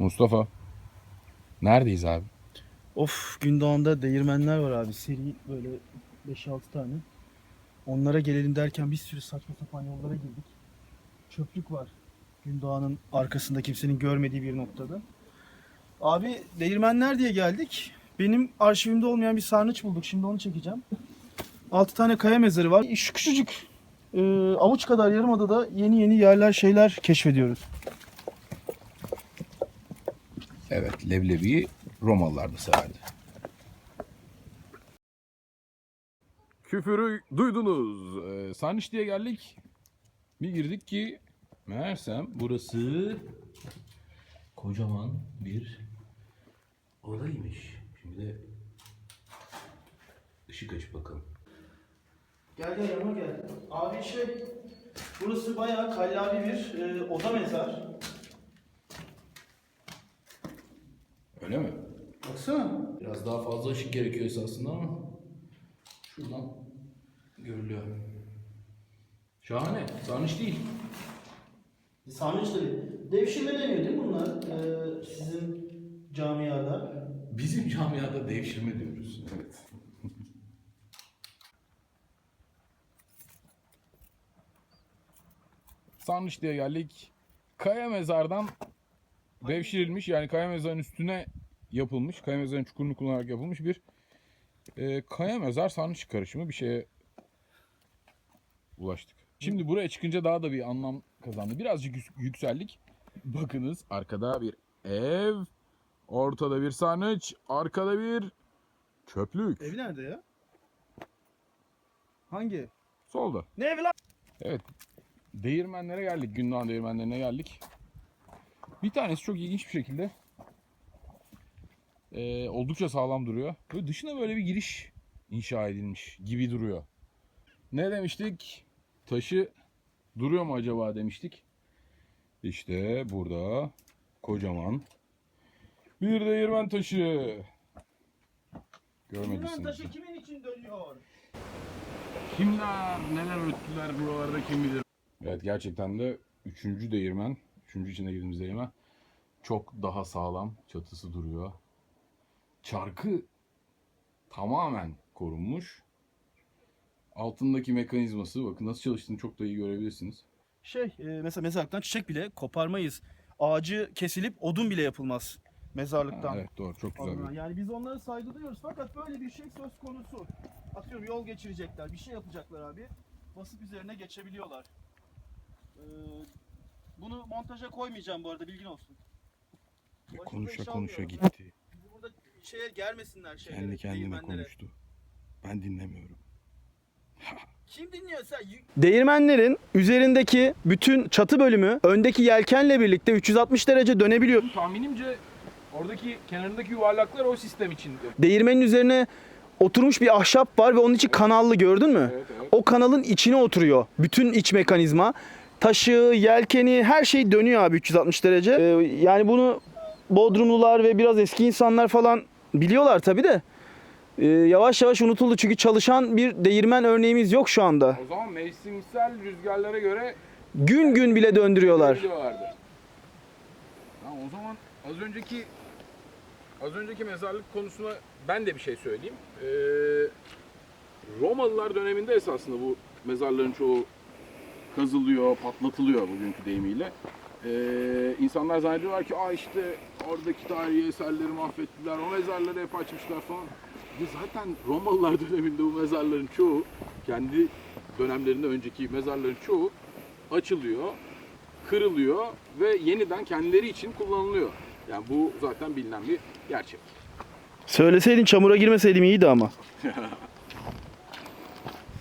Mustafa. Neredeyiz abi? Of Gündoğan'da değirmenler var abi. Seri böyle 5-6 tane. Onlara gelelim derken bir sürü saçma sapan yollara girdik. Çöplük var. Gündoğan'ın arkasında kimsenin görmediği bir noktada. Abi değirmenler diye geldik. Benim arşivimde olmayan bir sarnıç bulduk. Şimdi onu çekeceğim. 6 tane kaya mezarı var. Şu küçücük e, avuç kadar yarımadada yeni yeni yerler şeyler keşfediyoruz. Evet, leblebiyi Romalılar da severdi. Küfürü duydunuz. Ee, Sarnıç diye geldik. Bir girdik ki meğersem burası kocaman bir odaymış. Şimdi de ışık açıp bakalım. Gel gel yanıma gel. Abi şey, burası bayağı kallavi bir e, oda mezar. Öyle mi? Baksana. Biraz daha fazla ışık gerekiyor esasında ama şuradan görülüyor. Şahane. Sarnıç değil. Sarnıç da değil. Devşirme deniyor değil mi bunlar? E, sizin camiada. Bizim camiada devşirme diyoruz. Evet. Sarnıç diye geldik. Kaya mezardan devşirilmiş yani kaya mezarın üstüne yapılmış, kaya mezarın çukurunu kullanarak yapılmış bir e, kaya mezar sarnıç karışımı bir şeye ulaştık. Şimdi buraya çıkınca daha da bir anlam kazandı. Birazcık yük- yükseldik. Bakınız arkada bir ev, ortada bir sarnıç, arkada bir çöplük. Ev nerede ya? Hangi? Solda. Ne evi lan? Evet. Değirmenlere geldik. Gündoğan değirmenlerine geldik. Bir tanesi çok ilginç bir şekilde eee, oldukça sağlam duruyor. Böyle dışına böyle bir giriş inşa edilmiş gibi duruyor. Ne demiştik? Taşı duruyor mu acaba demiştik. İşte burada kocaman bir değirmen taşı. Görmediysiniz. kimin için dönüyor? Kimler neler öttüler buralarda kim bilir. Evet gerçekten de üçüncü değirmen, üçüncü içine girdiğimiz değirmen çok daha sağlam. Çatısı duruyor. Çarkı tamamen korunmuş. Altındaki mekanizması bakın nasıl çalıştığını çok da iyi görebilirsiniz. Şey, e, mesela mezarlıktan çiçek bile koparmayız. Ağacı kesilip odun bile yapılmaz Ha, mezarlıktan. evet doğru çok güzel. Adına. Yani biz onlara saygı duyuyoruz fakat böyle bir şey söz konusu. Atıyorum yol geçirecekler, bir şey yapacaklar abi. Basıp üzerine geçebiliyorlar. Ee, bunu montaja koymayacağım bu arada bilgin olsun. Başka Konuşa iş konuşa gitti. Şeye germesinler şeyleri. Kendi kendine değirmenlere. konuştu. Ben dinlemiyorum. Kim dinliyor sen? Değirmenlerin üzerindeki bütün çatı bölümü öndeki yelkenle birlikte 360 derece dönebiliyor. Tahminimce oradaki kenarındaki yuvarlaklar o sistem içinde. Değirmenin üzerine oturmuş bir ahşap var ve onun içi kanallı gördün mü? Evet, evet. O kanalın içine oturuyor. Bütün iç mekanizma. Taşı, yelkeni her şey dönüyor abi 360 derece. Ee, yani bunu Bodrumlular ve biraz eski insanlar falan biliyorlar tabi de. Ee, yavaş yavaş unutuldu çünkü çalışan bir değirmen örneğimiz yok şu anda. O zaman mevsimsel rüzgarlara göre Gün gün bile döndürüyorlar. Biliyorlardı. Ya o zaman az önceki az önceki mezarlık konusuna ben de bir şey söyleyeyim. Ee, Romalılar döneminde esasında bu mezarların çoğu kazılıyor, patlatılıyor bugünkü deyimiyle. Ee, insanlar zannediyorlar ki Aa işte oradaki tarihi eserleri mahvettiler, o mezarları hep açmışlar falan. Ya zaten Romalılar döneminde bu mezarların çoğu, kendi dönemlerinde önceki mezarların çoğu açılıyor, kırılıyor ve yeniden kendileri için kullanılıyor. Yani bu zaten bilinen bir gerçek. Söyleseydin çamura girmeseydim iyiydi ama.